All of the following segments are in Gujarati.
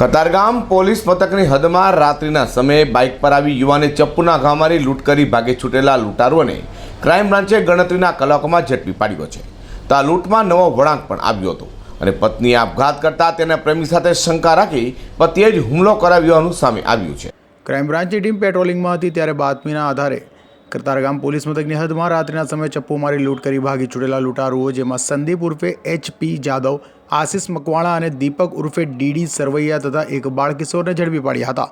કતારગામ પોલીસ મથકની હદમાં રાત્રિના સમયે બાઇક પર આવી યુવાને ચપ્પુના ઘા મારી લૂંટ કરી ભાગી છૂટેલા લૂંટારુઓને ક્રાઇમ બ્રાન્ચે ગણતરીના કલાકોમાં ઝડપી પાડ્યો છે. તો આ લૂંટમાં નવો વળાંક પણ આવ્યો હતો અને પત્નીએ આપઘાત કરતા તેના પ્રેમી સાથે શંકા રાખી પતિએ જ હુમલો કરાવ્યો સામે આવ્યું છે. ક્રાઇમ બ્રાન્ચની ટીમ પેટ્રોલિંગમાં હતી ત્યારે બાતમીના આધારે કતારગામ પોલીસ મથકની હદમાં રાત્રિના સમયે ચપ્પુ મારી લૂંટ કરી ભાગી છૂટેલા લૂંટારુઓ જેમાં સંદીપ ઉર્ફે એચપી જાદવ આશિષ મકવાણા અને દીપક ઉર્ફે ડીડી સરવૈયા તથા એક બાળકિશોરને ઝડપી પાડ્યા હતા.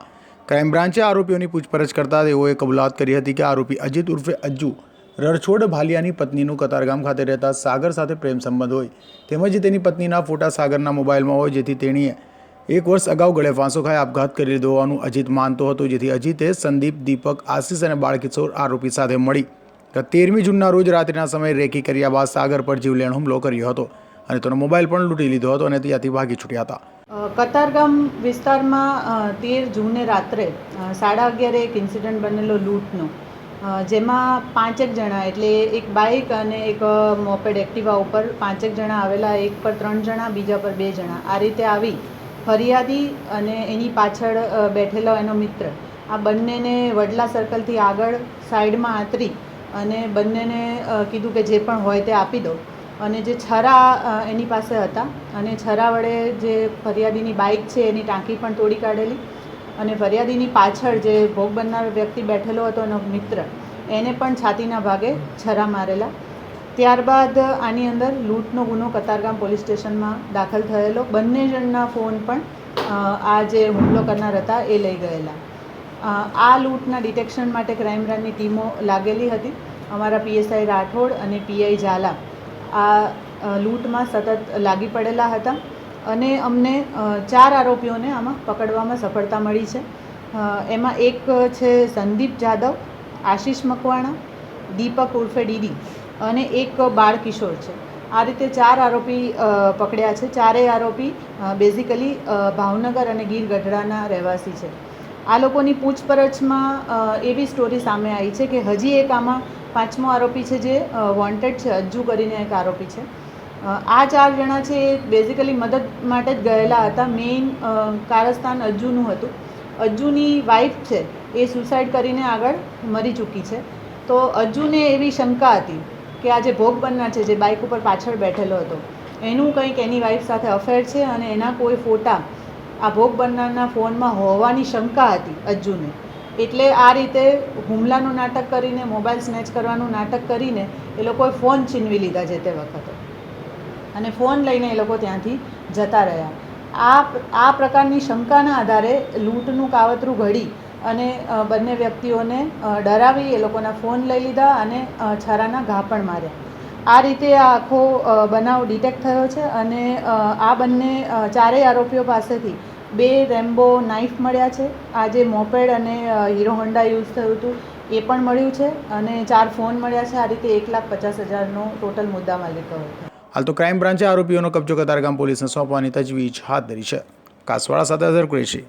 ક્રાઇમ બ્રાન્ચે આરોપીઓની પૂછપરછ કરતા તેઓએ કબૂલાત કરી હતી કે આરોપી અજીત ઉર્ફે અજ્જુ રણછોડ ભાલિયાની પત્નીનું કતારગામ ખાતે રહેતા સાગર સાથે પ્રેમ સંબંધ હોય. તેમજ તેની પત્નીના ફોટા સાગરના મોબાઈલમાં હોય જેથી તેણીએ એક વર્ષ અગાઉ ગળે ફાંસો ખાઈ આપઘાત કરી લીધો હોવાનું અજીત માનતો હતો, જેથી અજીતે સંદીપ, દીપક, આશિષ અને બાળકિશોર આરોપી સાથે મળી. તેરમી જૂનના રોજ રાત્રિના સમયે રેકી કર્યા બાદ સાગર પર જીવલેણ હુમલો કર્યો હતો. અને તેનો મોબાઈલ પણ લૂંટી લીધો હતો અને ત્યાંથી ભાગી છૂટ્યા હતા. કતારગામ વિસ્તારમાં તેર જૂને રાત્રે સાડા અગિયારે એક ઇન્સિડન્ટ બનેલો લૂંટનો. જેમાં પાંચેક જણા, એટલે એક બાઇક અને એક મોપેડ એક્ટિવા ઉપર પાંચેક જણા આવેલા, એક પર ત્રણ જણા, બીજા પર બે જણા. આ રીતે આવી ફરિયાદી અને એની પાછળ બેઠેલો એનો મિત્ર. આ બંનેને વડલા સર્કલથી આગળ સાઈડમાં આંતરી અને બંનેને કીધું કે જે પણ હોય તે આપી દો. અને જે છરા એની પાસે હતા. અને છરા વડે જે ફરિયાદીની બાઇક છે, એની ટાંકી પણ તોડી કાઢેલી. અને ફરિયાદીની પાછળ જે ભોગ બનનાર વ્યક્તિ બેઠેલો હતો, એનો મિત્ર, એને પણ છાતીના ભાગે છરા મારેલા. ત્યારબાદ આની અંદર લૂંટનો ગુનો કતારગામ પોલીસ સ્ટેશનમાં દાખલ થયેલો. બંને જણના ફોન પણ આ જે હુમલો કરનાર હતા, એ લઈ ગયેલા. આ લૂંટના ડિટેક્શન માટે ક્રાઇમ બ્રાન્ચની ટીમો લાગેલી હતી. અમારા પીએસઆઈ રાઠોડ અને પીઆઈ ઝાલા. આ લૂંટમાં સતત લાગી પડેલા હતા અને અમને ચાર આરોપીઓને આમાં પકડવામાં સફળતા મળી છે. એમાં એક છે સંદીપ જાદવ, આશિષ મકવાણા, દીપક ઉર્ફે ડીડી અને એક બાળ કિશોર છે. આ રીતે ચાર આરોપી પકડ્યા છે. ચારેય આરોપી બેઝિકલી ભાવનગર અને ગીર ગઢડાના રહેવાસી છે. આ લોકોની પૂછપરછમાં એવી સ્ટોરી સામે આવી છે કે હજી એક આમાં પાંચમો આરોપી છે જે વોન્ટેડ છે, અજ્જુ કરીને એક આરોપી છે. આ ચાર જણા છે એ બેઝિકલી મદદ માટે જ ગયેલા હતા. મેઇન કારસ્તાન અજ્જુનું હતું. અજ્જુની વાઈફ છે એ સુસાઇડ કરીને આગળ મરી ચૂકી છે. તો અજ્જુને એવી શંકા હતી કે આ જે ભોગ બનનાર છે, જે બાઇક ઉપર પાછળ બેઠેલો હતો, એનું કંઈક એની વાઈફ સાથે અફેર છે અને એના કોઈ ફોટા આ ભોગ બનનારના ફોનમાં હોવાની શંકા હતી અજ્જુને. એટલે આ રીતે હુમલાનું નાટક કરીને, મોબાઈલ સ્નેચ કરવાનું નાટક કરીને એ લોકોએ ફોન છીનવી લીધા જે તે વખતે. અને ફોન લઈને એ લોકો ત્યાંથી જતા રહ્યા. આ આ પ્રકારની શંકાના આધારે લૂંટનું કાવતરું ઘડી અને બંને વ્યક્તિઓને ડરાવી એ લોકોના ફોન લઈ લીધા અને છરાના ઘા પણ માર્યા. આ રીતે આ આખો બનાવ ડિટેક્ટ થયો છે અને આ બંને ચારેય આરોપીઓ પાસેથી બે રેમ્બો નાઇફ મળ્યા છે. આ જે મોપેડ અને હીરો હોન્ડા યુઝ થયું હતું, એ પણ મળ્યું છે અને ચાર ફોન મળ્યા છે. આ રીતે એક લાખ પચાસ હજારનો ટોટલ મુદ્દા માલિક હતો. હાલ તો ક્રાઇમ બ્રાન્ચે આરોપીઓનો કબજો કતારગામ પોલીસને સોંપવાની તજવીજ હાથ ધરી છે. કાસવાડા સાથે અઝર કુરેશી.